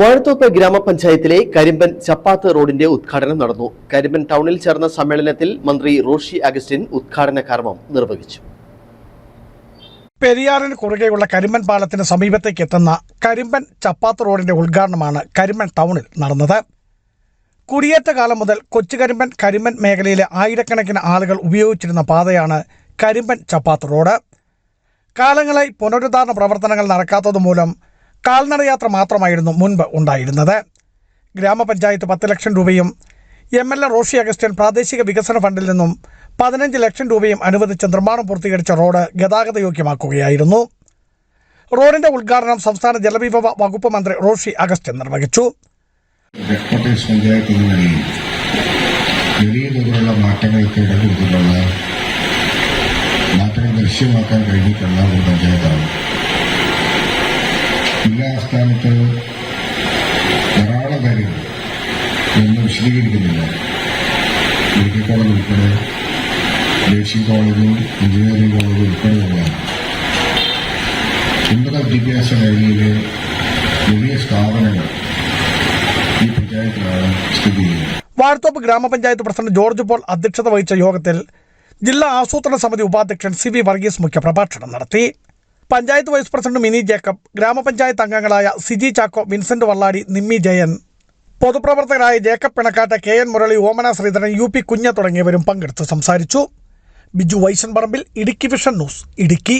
വാഴത്തോപ്പ് ഗ്രാമപഞ്ചായത്തിലെ കരിമ്പൻ ചപ്പാത്ത് റോഡിന്റെ ഉദ്ഘാടനം നടന്നു. കരിമ്പൻ ടൗണിൽ ചേർന്ന സമ്മേളനത്തിൽ മന്ത്രി റോഷി അഗസ്റ്റിൻ ഉദ്ഘാടന കർമ്മം നിർവഹിച്ചു. പെരിയാറിന് കുറുകെയുള്ള കരിമ്പൻ പാലത്തിന് സമീപത്തേക്ക് എത്തുന്ന കരിമ്പൻ ചപ്പാത്ത് റോഡിന്റെ ഉദ്ഘാടനമാണ് കരിമ്പൻ ടൗണിൽ നടന്നത്. കുടിയേറ്റ കാലം മുതൽ കൊച്ചുകരിമ്പൻ കരിമ്പൻ മേഖലയിലെ ആയിരക്കണക്കിന് ആളുകൾ ഉപയോഗിച്ചിരുന്ന പാതയാണ് കരിമ്പൻ ചപ്പാത്ത് റോഡ്. കാലങ്ങളായി പുനരുദ്ധാരണ പ്രവർത്തനങ്ങൾ നടക്കാത്തതുമൂലം കാൽനടയാത്ര മാത്രമായിരുന്നു മുൻപ് ഉണ്ടായിരുന്നത്. ഗ്രാമപഞ്ചായത്ത് പത്ത് ലക്ഷം രൂപയും M L A Roshy Augustine പ്രാദേശിക വികസന ഫണ്ടിൽ നിന്നും പതിനഞ്ച് ലക്ഷം രൂപയും അനുവദിച്ച് നിർമ്മാണം പൂർത്തീകരിച്ച റോഡ് ഗതാഗതയോഗ്യമാക്കുകയായിരുന്നു റോഡിന്റെ ഉദ്ഘാടനം സംസ്ഥാന ജലവിഭവ വകുപ്പ് മന്ത്രി റോഷി അഗസ്റ്റ്യൻ നിർവഹിച്ചു. മാറ്റങ്ങൾക്ക് ദൃശ്യമാക്കാൻ ഒരു പഞ്ചായത്താണ്. ജില്ലാ ആസ്ഥാനത്ത് ധാരാളം കാര്യങ്ങൾ എന്ന് വിശദീകരിക്കുന്നില്ല. മെഡിക്കൽ കോളേജ് ഉൾപ്പെടെ നേഴ്സിംഗ് കോളേജും എഞ്ചിനീയറിംഗ് കോളേജും ഉൾപ്പെടെയുള്ളതാണ് ഉന്നത വിദ്യാഭ്യാസ മേഖലയിലെ വലിയ സ്ഥാപനങ്ങൾ ഈ പഞ്ചായത്തിലാണ് സ്ഥിതി ചെയ്യുന്നത്. വാഴത്തോപ്പ് ഗ്രാമപഞ്ചായത്ത് പ്രസിഡന്റ് ജോർജ് പോൾ അധ്യക്ഷത വഹിച്ച യോഗത്തിൽ ജില്ലാ ആസൂത്രണ സമിതി ഉപാധ്യക്ഷൻ സി വി വർഗീസ് മുഖ്യപ്രഭാഷണം നടത്തി. പഞ്ചായത്ത് വൈസ് പ്രസിഡന്റ് മിനി ജേക്കബ് ഗ്രാമപഞ്ചായത്ത് അംഗങ്ങളായ Siji Chacko Vincent Valladi Nimmi Jayan പൊതുപ്രവർത്തകരായ Jacob Pinakkattu K N Murali Omana Sreedharan U P കുഞ്ഞ തുടങ്ങിയവരും പങ്കെടുത്ത് സംസാരിച്ചു. ബിജു വൈശൻ പറമ്പിൽ ഇടുക്കി വിഷൻ ന്യൂസ് ഇടുക്കി.